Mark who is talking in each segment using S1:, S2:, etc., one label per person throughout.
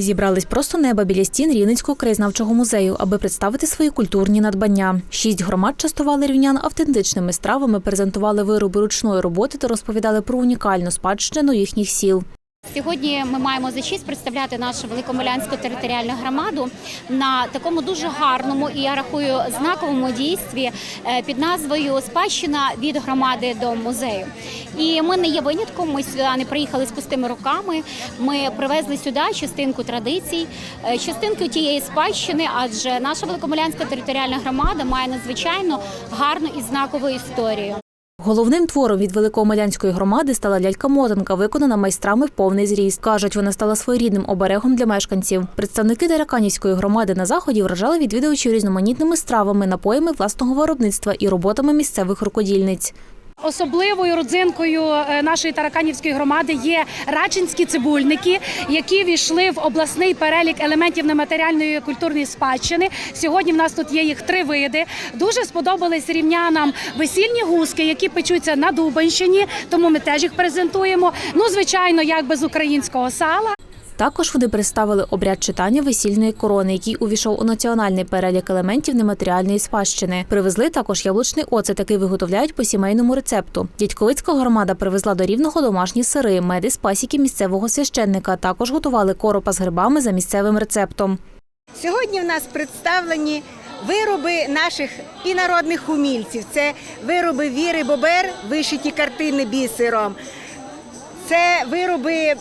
S1: Зібрались просто неба біля стін Рівненського краєзнавчого музею, аби представити свої культурні надбання. Шість громад частували рівнян автентичними стравами, презентували вироби ручної роботи та розповідали про унікальну спадщину їхніх сіл.
S2: Сьогодні ми маємо за честь представляти нашу великомилянську територіальну громаду на такому дуже гарному і я рахую знаковому дійстві е, під назвою Спадщина від громади до музею. І ми не є винятком. Ми сюди не приїхали з пустими руками. Ми привезли сюди частинку традицій, е, частинку тієї спадщини, адже наша великомилянська територіальна громада має надзвичайно гарну і знакову історію.
S1: Головним твором від Великомилянської громади стала лялька-мотанка, виконана майстрами в повний зріст. Кажуть, вона стала своєрідним оберегом для мешканців. Представники Тараканівської громади на заході вражали відвідувачів різноманітними стравами, напоями власного виробництва і роботами місцевих рукодільниць.
S3: Особливою родзинкою е, нашої тараканівської громади є рачинські цибульники, які війшли в обласний перелік елементів нематеріальної культурної спадщини. Сьогодні в нас тут є їх три види. Дуже сподобались рівнянам весільні гуски, які печуться на Дубанщині, тому ми теж їх презентуємо. Ну, звичайно, як без українського сала.
S1: Також вони представили обряд читання весільної корони, який увійшов у національний перелік елементів нематеріальної спадщини. Привезли також яблучний оцет, який виготовляють по сімейному рецепту. Дядьковицька громада привезла до рівного домашні сири, меди з пасіки місцевого священника. Також готували коропа з грибами за місцевим рецептом.
S4: Сьогодні в нас представлені вироби наших і народних умільців. Це вироби Віри Бобер, вишиті картини бісером. Це вироби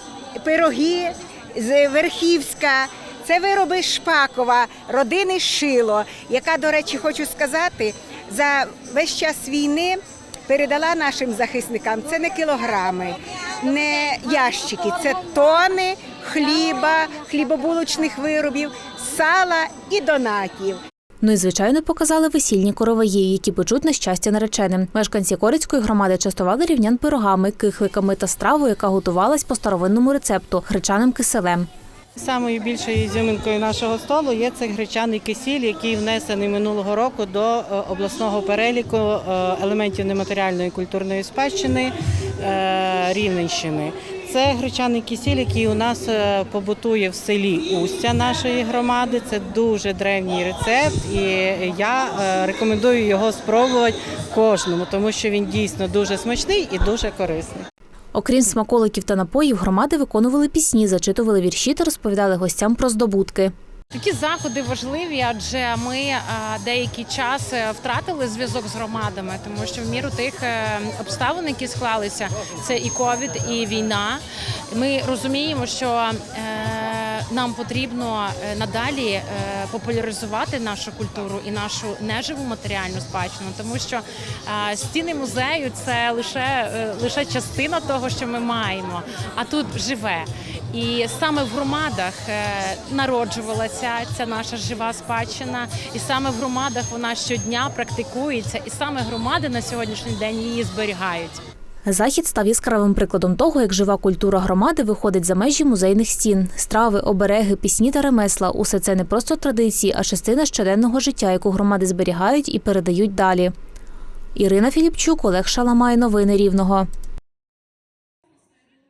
S4: пироги з Верхівська. Це вироби Шпакова, родини Шило, яка, до речі, хочу сказати, за весь час війни передала нашим захисникам це не кілограми, не ящики, це тони хліба, хлібобулочних виробів, сала і донатів.
S1: Ну і звичайно показали весільні короваї, які печуть на щастя нареченим. Мешканці Корицької громади частували рівнян пирогами, кихликами та стравою, яка готувалась по старовинному рецепту гречаним киселем.
S5: Самою більшою ізюминкою нашого столу є цей гречаний кисіль, який внесений минулого року до е, обласного переліку е, елементів нематеріальної культурної спадщини е, Рівненщини. Це гречаний кисіль, який у нас е, побутує в селі Устя нашої громади. Це дуже древній рецепт, і я е, рекомендую його спробувати кожному, тому що він дійсно дуже смачний і дуже корисний.
S1: Окрім смаколиків та напоїв, громади виконували пісні, зачитували вірші та розповідали гостям про здобутки.
S6: Такі заходи важливі, адже ми е, деякий час е, втратили зв'язок з громадами, тому що в міру тих е, обставин, які склалися, це і ковід, і війна. Ми розуміємо, що нам потрібно надалі популяризувати нашу культуру і нашу неживу матеріальну спадщину, тому що стіни музею це лише, лише частина того, що ми маємо, а тут живе. І саме в громадах е, народжувалася ця наша жива спадщина, і саме в громадах вона щодня практикується, і саме громади на сьогоднішній день її зберігають.
S1: Захід став яскравим прикладом того, як жива культура громади виходить за межі музейних стін. Страви, обереги, пісні та ремесла усе це не просто традиції, а частина щоденного життя, яку громади зберігають і передають далі. Ірина Філіпчук, Олег Шаламай. Новини Рівного.